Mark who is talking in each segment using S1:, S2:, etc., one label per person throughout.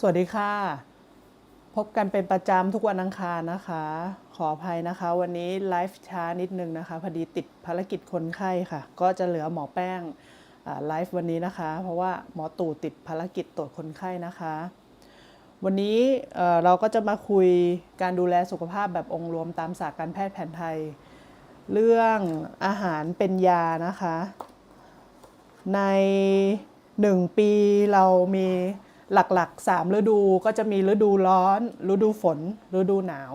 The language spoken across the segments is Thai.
S1: สวัสดีค่ะ พบกันเป็นประจำทุกวันอังคารนะคะ ขออภัยนะคะ วันนี้ไลฟ์ช้านิดนึงนะคะพอดีติดภารกิจคนไข้ค่ะ ก็จะเหลือหมอแป้งไลฟ์วันนี้นะคะ เพราะว่าหมอตู่ติดภารกิจตรวจคนไข้นะคะ วันนี้เอ่อเราก็จะมาคุยการดูแลสุขภาพแบบองค์รวมตามศาสตร์การแพทย์แผนไทย เรื่องอาหารเป็นยานะคะ ในหนึ่งปีเรามี หลักๆ 3 ฤดูก็จะมีฤดูร้อน ฤดูฝน ฤดูหนาว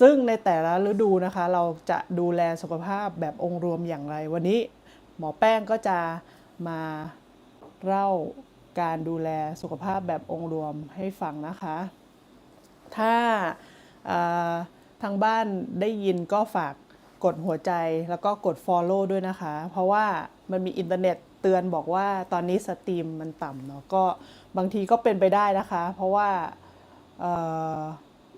S1: ซึ่งในแต่ละฤดูนะคะ เราจะดูแลสุขภาพแบบองค์รวมอย่างไร วันนี้หมอแป้งก็จะมาเล่าการดูแลสุขภาพแบบองค์รวมให้ฟังนะคะ ถ้าทางบ้านได้ยินก็ฝากกดหัวใจแล้วก็กด Follow ด้วยนะคะ เพราะว่ามันมีอินเทอร์เน็ตเตือนบอกว่าตอนนี้สตรีมมันต่ำเนาะก็ บางทีก็เป็นไปได้นะคะ เพราะว่า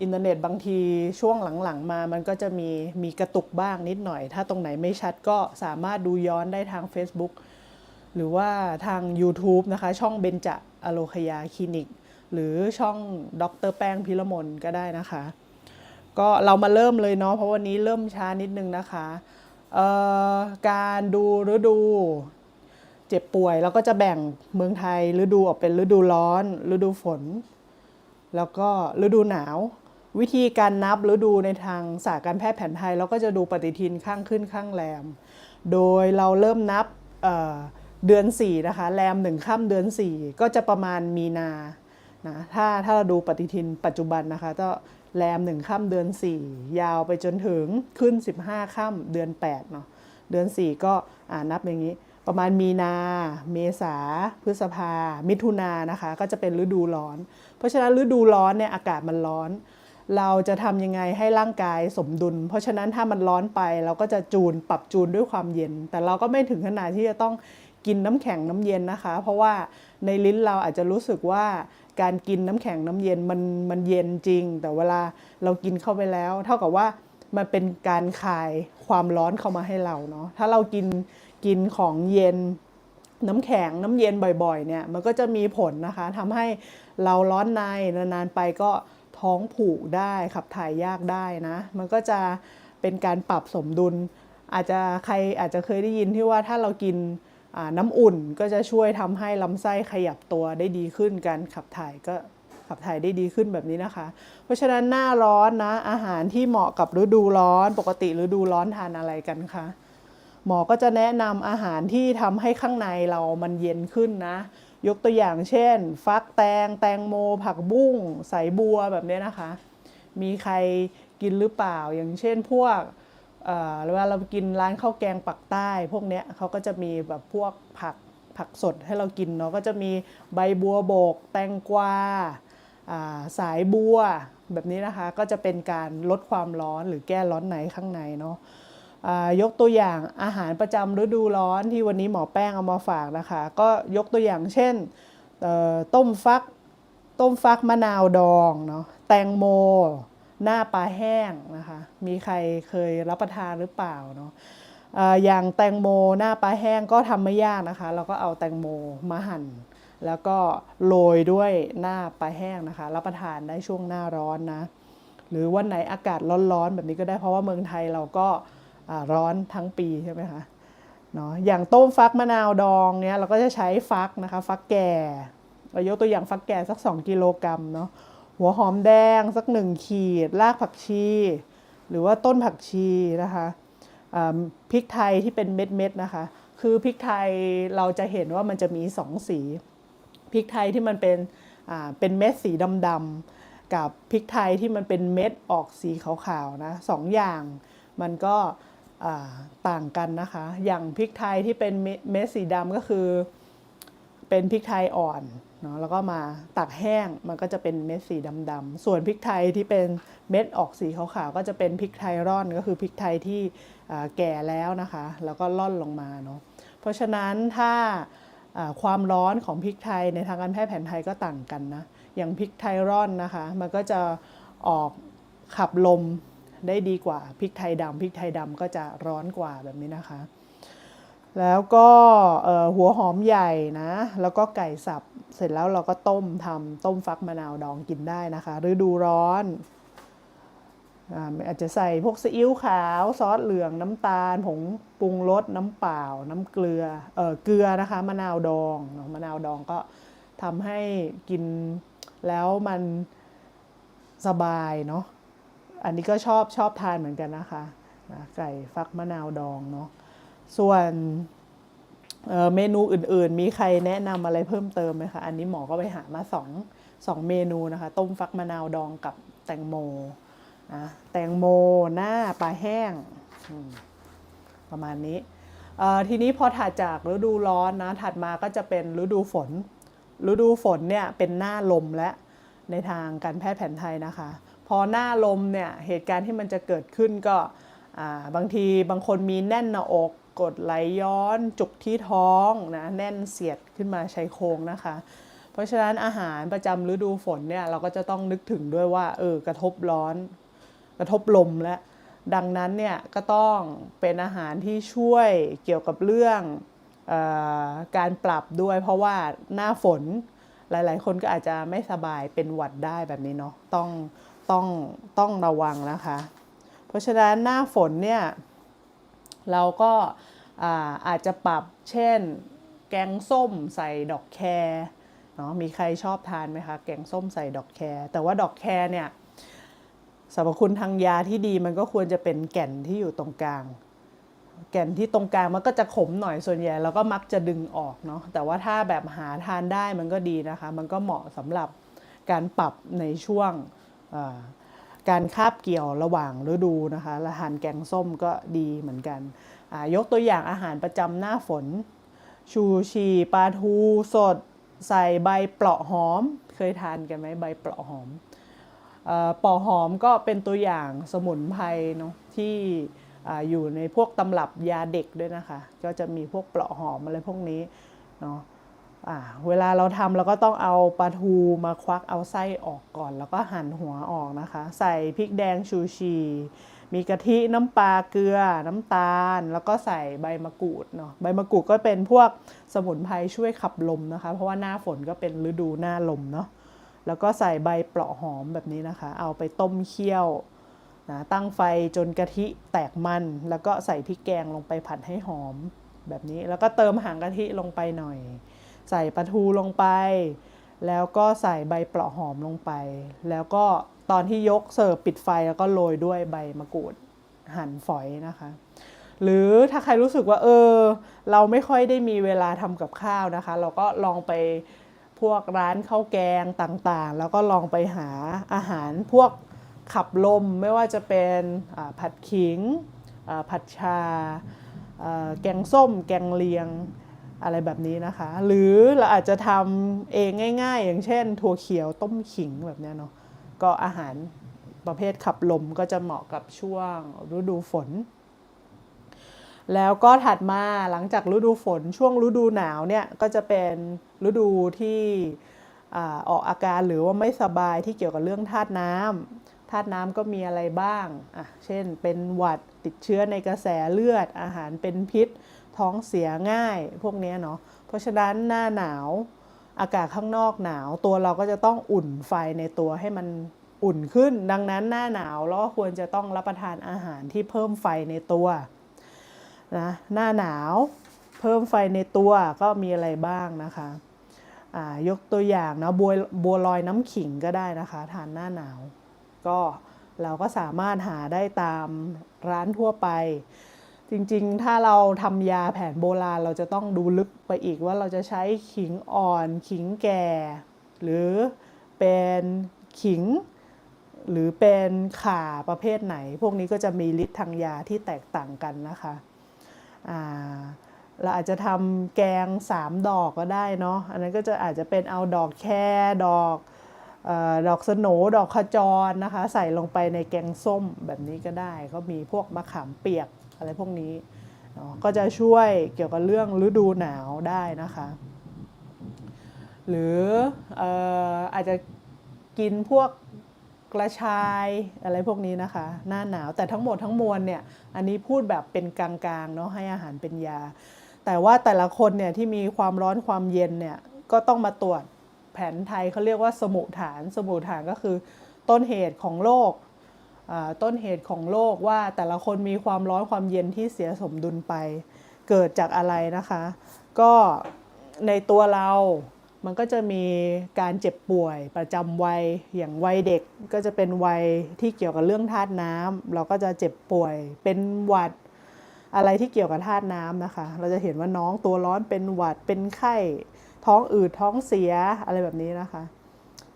S1: อินเทอร์เน็ตบางทีช่วงหลังๆมา มันก็จะมีมีกระตุกบ้างนิดหน่อย ถ้าตรงไหนไม่ชัดก็สามารถดูย้อนได้ทาง Facebook หรือว่าทาง YouTube นะคะ ช่องเบญจอโลคยาคลินิก หรือช่องดรแป้งพิรมนก็ได้นะคะ ก็เรามาเริ่มเลยเนาะเพราะวันนี้เริ่มช้านิดนึงนะคะ การดูฤดู เจ็บป่วยเราก็จะแบ่งเมืองไทยฤดูออกเป็นฤดูร้อน ฤดูฝน แล้วก็ฤดูหนาว วิธีการนับฤดูในทางศาสตร์การแพทย์แผนไทย เราก็จะดูปฏิทินข้างขึ้นข้างแรม โดยเราเริ่มนับเเดือน4นะคะแรมหนึ่งค่ำเดือน 4 ก็จะประมาณมีนานะถ้าถ้าเราดูปฏิทินปัจจุบันนะคะก็แรมหนึ่งค่ำเดือน 4 ยาวไปจนถึงขึ้น 15ค่ำเดือน8เนาะเดือน 4 ก็อ่านับอย่างนี้ ประมาณมีนา เมษา พฤษภา มิถุนานะคะ ก็จะเป็นฤดูร้อน เพราะฉะนั้นฤดูร้อนเนี่ยอากาศมันร้อน เราจะทำยังไงให้ร่างกายสมดุล เพราะฉะนั้นถ้ามันร้อนไปเราก็จะจูนปรับจูนด้วยความเย็น แต่เราก็ไม่ถึงขนาดที่จะต้องกินน้ำแข็งน้ำเย็นนะคะ เพราะว่าในลิ้นเราอาจจะรู้สึกว่าการกินน้ำแข็งน้ำเย็นมันมันเย็นจริง แต่เวลาเรากินเข้าไปแล้ว เท่ากับว่ามันเป็นการคายความร้อนเข้ามาให้เราเนาะถ้าเรากิน กินของเย็นน้ำแข็งน้ำเย็นบ่อยๆเนี่ยมันก็จะมีผลนะคะทำให้เราร้อนในนานๆไปก็ท้องผูกได้ขับถ่ายยากได้นะมันก็จะเป็นการปรับสมดุล อาจจะใครอาจจะเคยได้ยินที่ว่าถ้าเรากินน้ำอุ่นก็จะช่วยทำให้ลำไส้ขยับตัวได้ดีขึ้นการขับถ่ายก็ขับถ่ายได้ดีขึ้นแบบนี้นะคะ เพราะฉะนั้นหน้าร้อนนะอาหารที่เหมาะกับฤดูร้อนปกติฤดูร้อนทานอะไรกันคะ หมอก็จะแนะนำอาหารที่ทำให้ข้างในเรามันเย็นขึ้นนะ ยกตัวอย่างเช่น ฟักแตง แตงโม ผักบุ้งใสบัวแบบนี้นะคะ มีใครกินหรือเปล่า อย่างเช่นพวกเวลาเรากินร้านข้าวแกงปักใต้ พวกเนี้ยเขาก็จะมีแบบพวกผักผักสดให้เรากินเนาะก็จะมีใบบัวโบก แตงกวาาสายบัวแบบนี้นะคะ ก็จะเป็นการลดความร้อนหรือแก้ร้อนในข้างในเนาะ ยกตัวอย่างอาหารประจำฤดูร้อนที่วันนี้หมอแป้งเอามาฝากนะคะ ก็ยกตัวอย่างเช่นต้มฟักต้มฟักมะนาวดองเนาะแตงโม หน้าปลาแห้งนะคะ มีใครเคยรับประทานหรือเปล่าเนาะอย่างแตงโมหน้าปลาแห้งก็ทำไม่ยากนะคะ เราก็เอาแตงโมมาหั่น แล้วก็โรยด้วยหน้าปลาแห้งนะคะ รับประทานได้ช่วงหน้าร้อนนะ หรือวันไหนอากาศร้อนๆแบบนี้ก็ได้เพราะว่าเมืองไทยเราก็ ร้อนทั้งปีใช่ไหมคะเนาะอย่างต้มฟักมะนาวดองเนี้ยเราก็จะใช้ฟักนะคะฟักแก่เรายกตัวอย่างฟักแก่สัก 2 กิโลกรัมเนาะหัวหอมแดงสัก 1 ขีด รากผักชี หรือว่าต้นผักชีนะคะพริกไทยที่เป็นเม็ดๆนะคะ คือพริกไทยเราจะเห็นว่ามันจะมีสองสีพริกไทยที่มันเป็นเป็นเม็ดสีดำๆกับพริกไทยที่มันเป็นเม็ดออกสีขาวๆนะสองอย่างมันก็ ต่างกันนะคะ อย่างพริกไทยที่เป็นเม็ดสีดำก็คือ เป็นพริกไทยอ่อนเนาะแล้วก็มาตักแห้งมันก็จะเป็นเม็ดสีดำๆส่วนพริกไทยที่เป็นเม็ดออกสีขาวๆก็จะเป็นพริกไทยร่อนก็คือพริกไทยที่แก่แล้วนะคะ แล้วก็ร่อนลงมาเนาะเพราะฉะนั้นถ้าความร้อนของพริกไทยในทางการแพทย์แผนไทยก็ต่างกันนะอย่างพริกไทยร่อนนะคะ มันก็จะออกขับลม ได้ดีกว่าพริกไทยดำพริกไทยดำก็จะร้อนกว่าแบบนี้นะคะ แล้วก็หัวหอมใหญ่นะ แล้วก็ไก่สับเสร็จแล้วเราก็ต้มทำต้มฟักมะนาวดองกินได้นะคะฤดูร้อนอาจจะใส่พวกซีอิ๊วขาวซอสเหลืองน้ำตาลผงปรุงรสน้ำเปล่า น้ำเกลือเออเกลือนะคะมะนาวดองมะนาวดองก็ทำให้กินแล้วมันสบายเนาะ อันนี้ก็ชอบชอบทานเหมือนกันนะคะนะไก่ฟักมะนาวดองเนาะส่วนเเมนูอื่นๆ มีใครแนะนำอะไรเพิ่มเติมไหมคะ อันนี้หมอก็ไปหามาสองสองเมนูนะคะ ต้มฟักมะนาวดองกับแตงโมนะแตงโมหน้าปลาแห้งประมาณนี้ ทีนี้พอถัดจากฤดูร้อนนะ ถัดมาก็จะเป็นฤดูฝน ฤดูฝนเนี่ยเป็นหน้าลมและในทางการแพทย์แผนไทยนะคะ อหน้าลมเนี่ยเหตุการณ์ที่มันจะเกิดขึ้นก็บางทีบางคนมีแน่นหน้าอกกดไหลย้อนจุกที่ท้องนะแน่นเสียดขึ้นมาชายโครงนะคะ เพราะฉะนั้นอาหารประจำฤดูฝนเนี่ยเราก็จะต้องนึกถึงด้วยว่าเออกระทบร้อน กระทบลมและดังนั้นเนี่ยก็ต้องเป็นอาหารที่ช่วยเกี่ยวกับเรื่องออการปรับด้วย เพราะว่าหน้าฝนหลาย ๆ คนก็อาจจะไม่สบายเป็นหวัดได้แบบนี้เนาะต้อง ต้องต้องระวังนะคะ เพราะฉะนั้นหน้าฝนเนี่ยเราก็อาอาจจะปรับเช่น แกงส้มใส่ดอกแครเนาะมีใครชอบทานไหมคะ แกงส้มใส่ดอกแครแต่ว่าดอกแครเนี่ยสรรพคุณทางยาที่ดีมันก็ควรจะเป็นแก่นที่อยู่ตรงกลาง แก่นที่ตรงกลางมันก็จะขมหน่อยส่วนใหญ่เราก็มักจะดึงออกเนาะแต่ว่าถ้าแบบหาทานได้มันก็ดีนะคะ มันก็เหมาะสำหรับการปรับในช่วง การคาบเกี่ยวระหว่างฤดูนะคะและทานแกงส้มก็ดีเหมือนกัน ยกตัวอย่างอาหารประจำหน้าฝน ชูชีปลาทูสด ใส่ใบเปราะหอม เคยทานกันไหมใบเปราะหอมเอ่อปอหอมก็เป็นตัวอย่างสมุนไพรเนาะที่อ่อยู่ในพวกตำรับยาเด็กด้วยนะคะ ก็จะมีพวกเปราะหอมอะไรพวกนี้เนาะ เวลาเราทำเราก็ต้องเอาปลาทูมาควักเอาไส้ออกก่อน แล้วก็หั่นหัวออกนะคะ ใส่พริกแดงชูชี มีกะทิน้ำปลาเกลือ น้ำตาล แล้วก็ใส่ใบมะกรูดเนาะใบมะกรูดก็เป็นพวกสมุนไพรช่วยขับลมนะคะ เพราะว่าหน้าฝนก็เป็นฤดูหน้าลมเนาะแล้วก็ใส่ใบเปราะหอมแบบนี้นะคะ เอาไปต้มเคี่ยวนะตั้งไฟจนกะทิแตกมัน แล้วก็ใส่พริกแกงลงไปผัดให้หอมแบบนี้ แล้วก็เติมหางกะทิลงไปหน่อย ใส่ปลาทูลงไป แล้วก็ใส่ใบเปราะหอมลงไป แล้วก็ตอนที่ยกเสิร์ฟปิดไฟแล้วก็โรยด้วยใบมะกรูดหั่นฝอยนะคะ หรือถ้าใครรู้สึกว่าเออ เราไม่ค่อยได้มีเวลาทำกับข้าวนะคะ เราก็ลองไปพวกร้านข้าวแกงต่างๆ แล้วก็ลองไปหาอาหารพวกขับลมไม่ว่าจะเป็นผัดขิงผัดชา แกงส้ม แกงเลียง อะไรแบบนี้นะคะ หรือเราอาจจะทำเองง่าย ๆ อย่างเช่น ถั่วเขียวต้มขิงแบบนี้เนาะก็อาหารประเภทขับลมก็จะเหมาะกับช่วงฤดูฝน แล้วก็ถัดมาหลังจากฤดูฝนช่วงฤดูหนาวเนี่ยก็จะเป็นฤดูที่อออกอาการหรือว่าไม่สบายที่เกี่ยวกับเรื่องธาตุน้ำธาตุน้ำก็มีอะไรบ้างอะเช่นเป็นหวัดติดเชื้อในกระแสเลือดอาหารเป็นพิษ ท้องเสียง่ายพวกนี้เนาะเพราะฉะนั้นหน้าหนาวอากาศข้างนอกหนาว ตัวเราก็จะต้องอุ่นไฟในตัวให้มันอุ่นขึ้น ดังนั้นหน้าหนาวเราก็ควรจะต้องรับประทานอาหารที่เพิ่มไฟในตัวนะหน้าหนาวเพิ่มไฟในตัวก็มีอะไรบ้างนะคะอ่ายกตัวอย่างนะบัวบัวลอยน้ำขิงก็ได้นะคะ ทานหน้าหนาว ก็เราก็สามารถหาได้ตามร้านทั่วไป จริงๆ ถ้าเราทำยาแผนโบราณเราจะต้องดูลึกไปอีกว่าเราจะใช้ขิงอ่อน ขิงแก่ หรือเป็นขิง หรือเป็นข่าประเภทไหน พวกนี้ก็จะมีฤทธิ์ทางยาที่แตกต่างกันนะคะเราอาจจะทำแกงสามดอกก็ได้เนาะอันนั้นก็จะอาจจะเป็นเอาดอกแครดอกอดอกสโหนดอกขจรนะคะ ใส่ลงไปในแกงส้มแบบนี้ก็ได้ ก็มีพวกมะขามเปียก อะไรพวกนี้ก็จะช่วยเกี่ยวกับเรื่องฤดูหนาวได้นะคะ หรืออาจจะกินพวกกระชายอะไรพวกนี้นะคะ หน้าหนาวแต่ทั้งหมดทั้งมวลเนี่ยอันนี้พูดแบบเป็นกลางๆเนาะให้อาหารเป็นยา แต่ว่าแต่ละคนเนี่ยที่มีความร้อนความเย็นเนี่ยก็ต้องมาตรวจแผนไทยเขาเรียกว่าสมุฐาน สมุฐานก็คือต้นเหตุของโรค ต้นเหตุของโรคว่าแต่ละคนมีความร้อนความเย็นที่เสียสมดุลไป เกิดจากอะไรนะคะ ก็ในตัวเรามันก็จะมีการเจ็บป่วยประจำวัยอย่างวัยเด็กก็จะเป็นวัยที่เกี่ยวกับเรื่องธาตุน้ำเราก็จะเจ็บป่วยเป็นหวัดอะไรที่เกี่ยวกับธาตุน้ำนะคะ เราจะเห็นว่าน้องตัวร้อนเป็นหวัดเป็นไข้ท้องอืดท้องเสียอะไรแบบนี้นะคะ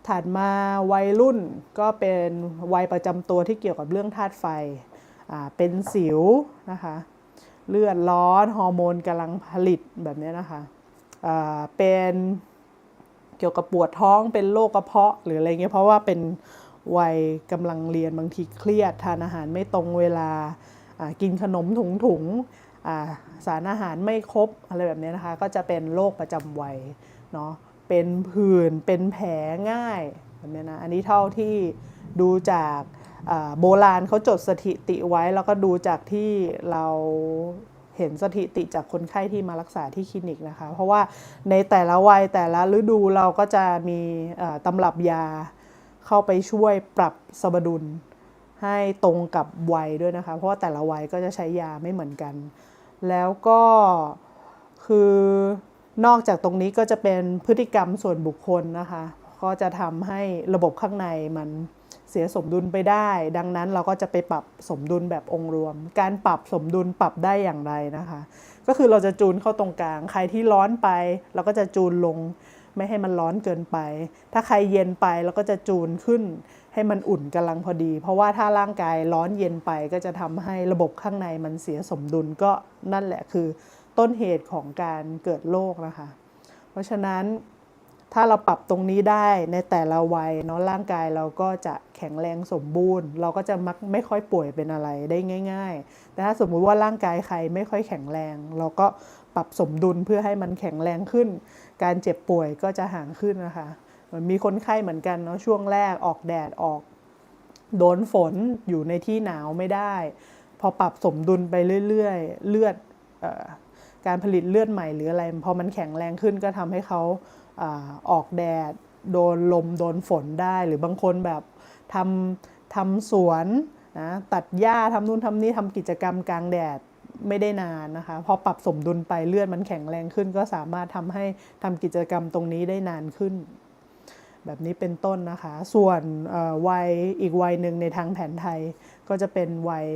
S1: ถัดมาวัยรุ่นก็เป็นวัยประจำตัวที่เกี่ยวกับเรื่องธาตุไฟ เป็นสิวนะคะ เลือดร้อนฮอร์โมนกำลังผลิตแบบนี้นะคะเป็นเกี่ยวกับปวดท้องเป็นโรคกระเพาะหรืออะไรเงี้ยเพราะว่าเป็นวัยกำลังเรียนบางทีเครียดทานอาหารไม่ตรงเวลากินขนมถุงถุงๆสารอาหารไม่ครบอะไรแบบนี้นะคะ ก็จะเป็นโรคประจำวัยเนาะ เป็นผื่นเป็นแผลง่ายแบบนี้นะอันนี้เท่าที่ดูจากโบราณเขาจดสถิติไว้แล้วก็ดูจากที่เราเห็นสถิติจากคนไข้ที่มารักษาที่คลินิกนะคะ เพราะว่าในแต่ละวัยแต่ละฤดูเราก็จะมีตำรับยาเข้าไปช่วยปรับสมดุลให้ตรงกับวัยด้วยนะคะ เพราะว่าแต่ละวัยก็จะใช้ยาไม่เหมือนกัน แล้วก็คือ นอกจากตรงนี้ก็จะเป็นพฤติกรรมส่วนบุคคลนะคะ ก็จะทำให้ระบบข้างในมันเสียสมดุลไปได้ ดังนั้นเราก็จะไปปรับสมดุลแบบองค์รวม การปรับสมดุลปรับได้อย่างไรนะคะ ก็คือเราจะจูนเข้าตรงกลาง ใครที่ร้อนไป เราก็จะจูนลงไม่ให้มันร้อนเกินไป ถ้าใครเย็นไปเราก็จะจูนขึ้น ให้มันอุ่นกำลังพอดี เพราะว่าถ้าร่างกายร้อนเย็นไปก็จะทำให้ระบบข้างในมันเสียสมดุลก็นั่นแหละคือ ต้นเหตุของการเกิดโรคนะคะ เพราะฉะนั้นถ้าเราปรับตรงนี้ได้ในแต่ละวัยเนาะร่างกายเราก็จะแข็งแรงสมบูรณ์ เราก็จะมักไม่ค่อยป่วยเป็นอะไรได้ง่าย ๆ แต่ถ้าสมมุติว่าร่างกายใครไม่ค่อยแข็งแรง เราก็ปรับสมดุลเพื่อให้มันแข็งแรงขึ้น การเจ็บป่วยก็จะห่างขึ้นนะคะมันมีคนไข้เหมือนกันเนาะช่วงแรกออกแดดออก โดนฝนอยู่ในที่หนาวไม่ได้ พอปรับสมดุลไปเรื่อยๆ เลือดเออ การผลิตเลือดใหม่หรืออะไรพอมันแข็งแรงขึ้นก็ทำให้เขาอออกแดด โดนลมโดนฝนได้หรือบางคนแบบทำทำสวนนะตัดหญ้าทำนู่นทำนี่ทำกิจกรรมกลางแดดไม่ได้นานนะคะพอปรับสมดุลไปเลือดมันแข็งแรงขึ้น ก็สามารถทำให้ทำกิจกรรมตรงนี้ได้นานขึ้น แบบนี้เป็นต้นนะคะ ส่วนวัยอีกวัยหนึ่งในทางแผนไทย ก็จะเป็นวัย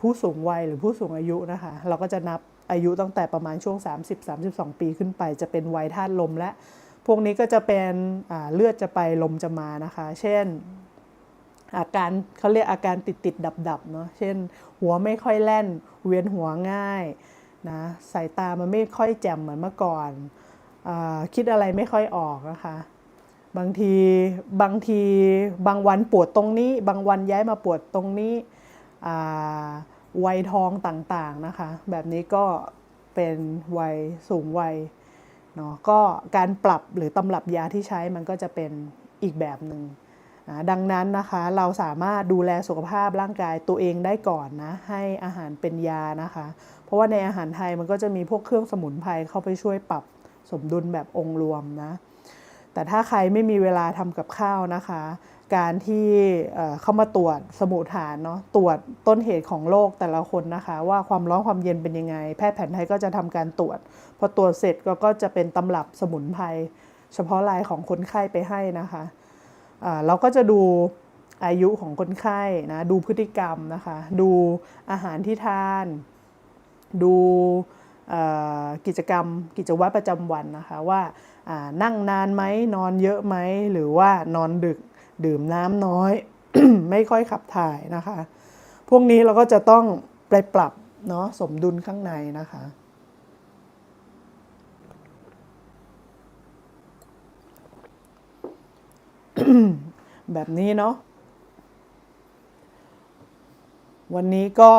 S1: ผู้สูงวัยหรือผู้สูงอายุนะคะ เราก็จะนับ อายุตั้งแต่ประมาณช่วง 30-32 ปีขึ้นไป จะเป็นวัยธาตุลมและ พวกนี้ก็จะเป็นเลือดจะไปลมจะมานะคะ เช่นอาการเขาเรียกอาการติดติดดับดับเนาะ เช่น หัวไม่ค่อยแล่น เวียนหัวง่ายนะ สายตามันไม่ค่อยแจ่มเหมือนเมื่อก่อนอคิดอะไรไม่ค่อยออกนะคะ บางทีบางทีบางวันปวดตรงนี้ บางวันย้ายมาปวดตรงนี้อ่า วัยทองต่างๆนะคะ แบบนี้ก็เป็นวัยสูงวัยเนาะก็การปรับหรือตำรับยาที่ใช้มันก็จะเป็นอีกแบบหนึ่งอ่าดังนั้นนะคะเราสามารถดูแลสุขภาพร่างกายตัวเองได้ก่อนนะให้อาหารเป็นยานะคะ เพราะว่าในอาหารไทยมันก็จะมีพวกเครื่องสมุนไพรเข้าไปช่วยปรับสมดุลแบบองค์รวมนะแต่ถ้าใครไม่มีเวลาทำกับข้าวนะคะ การที่เข้ามาตรวจสมุฐานเนาะตรวจต้นเหตุของโรคแต่ละคนนะคะ ว่าความร้อนความเย็นเป็นยังไง แพทย์แผนไทยก็จะทำการตรวจ พอตรวจเสร็จก็ก็จะเป็นตำรับสมุนไพรเฉพาะรายของคนไข้ไปให้นะคะเราก็จะดูอายุของคนไข้นะดูพฤติกรรมนะคะ ดูอาหารที่ทาน ดูกิจกรรมกิจวัตรประจำวันนะคะว่านั่งนานไหมนอนเยอะไหมหรือว่านอนดึก ดื่มน้ำน้อย ไม่ค่อยขับถ่ายนะคะ พวกนี้เราก็จะต้องไปปรับเนาะสมดุลข้างในนะคะ แบบนี้เนาะวันนี้ก็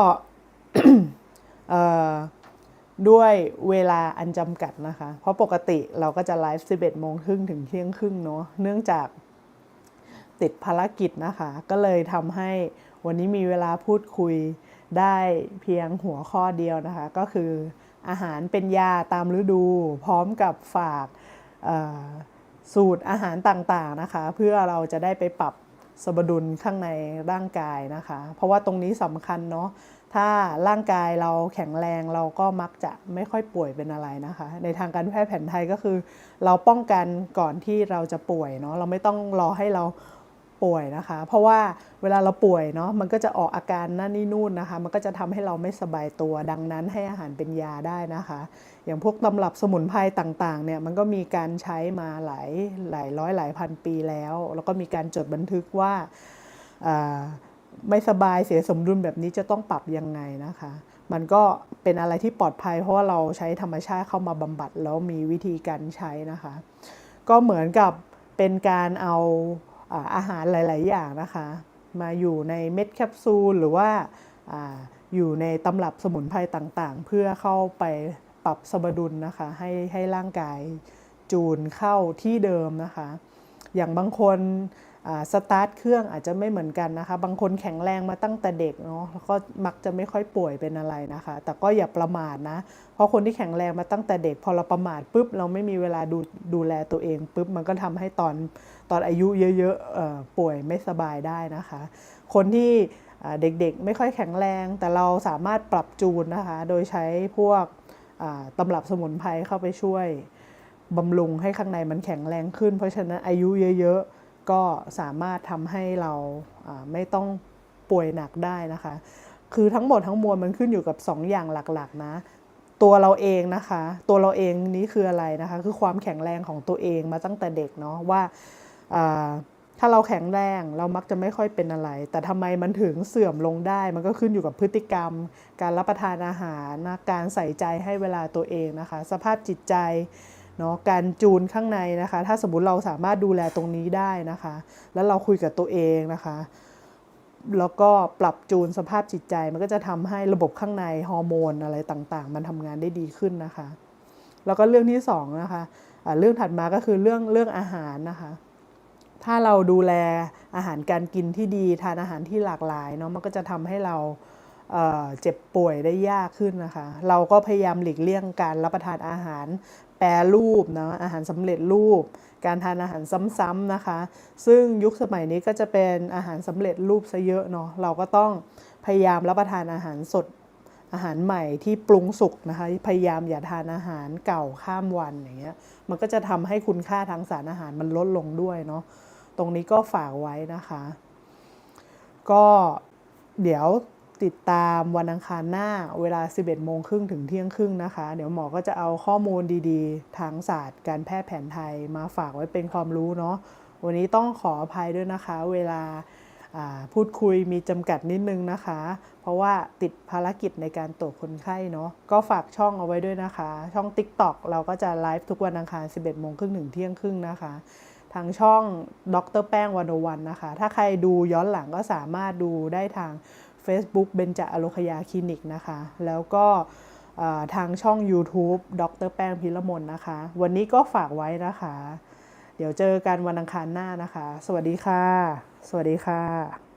S1: ด้วยเวลาอันจำกัดนะคะ เพราะปกติเราก็จะไลฟ์ 11 โมงครึ่งถึงเที่ยงครึ่งเนาะ เนื่องจาก ติดภารกิจนะคะ ก็เลยทำให้วันนี้มีเวลาพูดคุยได้เพียงหัวข้อเดียวนะคะ ก็คืออาหารเป็นยาตามฤดู พร้อมกับฝากสูตรอาหารต่างๆนะคะ เพื่อเราจะได้ไปปรับสมดุลข้างในร่างกายนะคะ เพราะว่าตรงนี้สำคัญเนาะถ้าร่างกายเราแข็งแรงเราก็มักจะไม่ค่อยป่วยเป็นอะไรนะคะ ในทางการแพทย์แผนไทยก็คือ เราป้องกันก่อนที่เราจะป่วยเนาะเราไม่ต้องรอให้เรา ป่วยนะคะ เพราะว่าเวลาเราป่วยเนาะมันก็จะออกอาการนั่นนี่นู่นนะคะ มันก็จะทำให้เราไม่สบายตัว ดังนั้นให้อาหารเป็นยาได้นะคะ อย่างพวกตำรับสมุนไพรต่างๆเนี่ยมันก็มีการใช้มาหลายหลายร้อยหลายพันปีแล้ว แล้วก็มีการจดบันทึกว่าอ่าไม่สบายเสียสมดุลแบบนี้จะต้องปรับยังไงนะคะ มันก็เป็นอะไรที่ปลอดภัย เพราะว่าเราใช้ธรรมชาติเข้ามาบำบัดแล้วมีวิธีการใช้นะคะ ก็เหมือนกับเป็นการเอา อาหารหลาย ๆ อย่างนะคะ มาอยู่ในเม็ดแคปซูลหรือว่าอยู่ในตำรับสมุนไพรต่างๆ เพื่อเข้าไปปรับสมดุลนะคะ ให้ให้ร่างกายจูนเข้าที่เดิมนะคะ อย่างบางคน สตาร์ทเครื่องอาจจะไม่เหมือนกันนะคะ บางคนแข็งแรงมาตั้งแต่เด็กเนาะแล้วก็มักจะไม่ค่อยป่วยเป็นอะไรนะคะ แต่ก็อย่าประมาทนะ เพราะคนที่แข็งแรงมาตั้งแต่เด็ก พอเราประมาทปุ๊บเราไม่มีเวลาดูดูแลตัวเองปุ๊บมันก็ทำให้ตอนตอนอายุเยอะๆป่วยไม่สบายได้นะคะ คนที่เด็กๆไม่ค่อยแข็งแรง แต่เราสามารถปรับจูนนะคะ โดยใช้พวกตำรับสมุนไพรเข้าไปช่วยบำรุงให้ข้างในมันแข็งแรงขึ้น เพราะฉะนั้นอายุเยอะๆ ก็สามารถทำให้เราไม่ต้องป่วยหนักได้นะคะ คือทั้งหมดทั้งมวลมันขึ้นอยู่กับ 2 อย่างหลักๆนะตัวเราเองนะคะ ตัวเราเองนี้คืออะไรนะคะ คือความแข็งแรงของตัวเองมาตั้งแต่เด็กเนาะว่าอ่าถ้าเราแข็งแรงเรามักจะไม่ค่อยเป็นอะไร แต่ทำไมมันถึงเสื่อมลงได้ มันก็ขึ้นอยู่กับพฤติกรรม การรับประทานอาหารนะการใส่ใจให้เวลาตัวเองนะคะ สภาพจิตใจ เนาะการจูนข้างในนะคะ ถ้าสมมติเราสามารถดูแลตรงนี้ได้นะคะ แล้วเราคุยกับตัวเองนะคะ แล้วก็ปรับจูนสภาพจิตใจมันก็จะทำให้ระบบข้างในฮอร์โมนอะไรต่างๆ มันทำงานได้ดีขึ้นนะคะ แล้วก็เรื่องที่สองนะคะอ่าเรื่องถัดมาก็คือเรื่องเรื่องอาหารนะคะ ถ้าเราดูแลอาหารการกินที่ดีทานอาหารที่หลากหลายเนาะมันก็จะทำให้เราเจ็บป่วยได้ยากขึ้นนะคะ เราก็พยายามหลีกเลี่ยงการรับประทานอาหาร แปรรูปนะอาหารสำเร็จรูป การทานอาหารซ้ำๆนะคะ ซึ่งยุคสมัยนี้ก็จะเป็นอาหารสำเร็จรูปซะเยอะเนาะเราก็ต้องพยายามรับประทานอาหารสดอาหารใหม่ที่ปรุงสุกนะคะพยายามอย่าทานอาหารเก่าข้ามวันอย่างเงี้ยมันก็จะทำให้คุณค่าทางสารอาหารมันลดลงด้วยเนาะตรงนี้ก็ฝากไว้นะคะ ก็เดี๋ยว ติดตามวันอังคารหน้าเวลา 11 โมงครึ่งถึงเที่ยงครึ่งนะคะ เดี๋ยวหมอก็จะเอาข้อมูลดีๆ ทางศาสตร์การแพทย์แผนไทยมาฝากไว้เป็นความรู้เนาะ วันนี้ต้องขออภัยด้วยนะคะ เวลาพูดคุยมีจำกัดนิดนึงนะคะ เพราะว่าติดภารกิจในการตรวจคนไข้เนาะ ก็ฝากช่องเอาไว้ด้วยนะคะ ช่อง TikTok เราก็จะไลฟ์ทุกวันอังคาร 11 โมงครึ่งถึงเที่ยงครึ่งนะคะทางช่องดรแป้งวันวันนะคะ ถ้าใครดูย้อนหลังก็สามารถดูได้ทาง Facebook เบญจอโลคยาคลินิกนะคะ แล้วก็ทางช่อง YouTube ดรแป้งพิรมนนะคะ วันนี้ก็ฝากไว้นะคะ เดี๋ยวเจอกันวันอังคารหน้านะคะ สวัสดีค่ะ สวัสดีค่ะ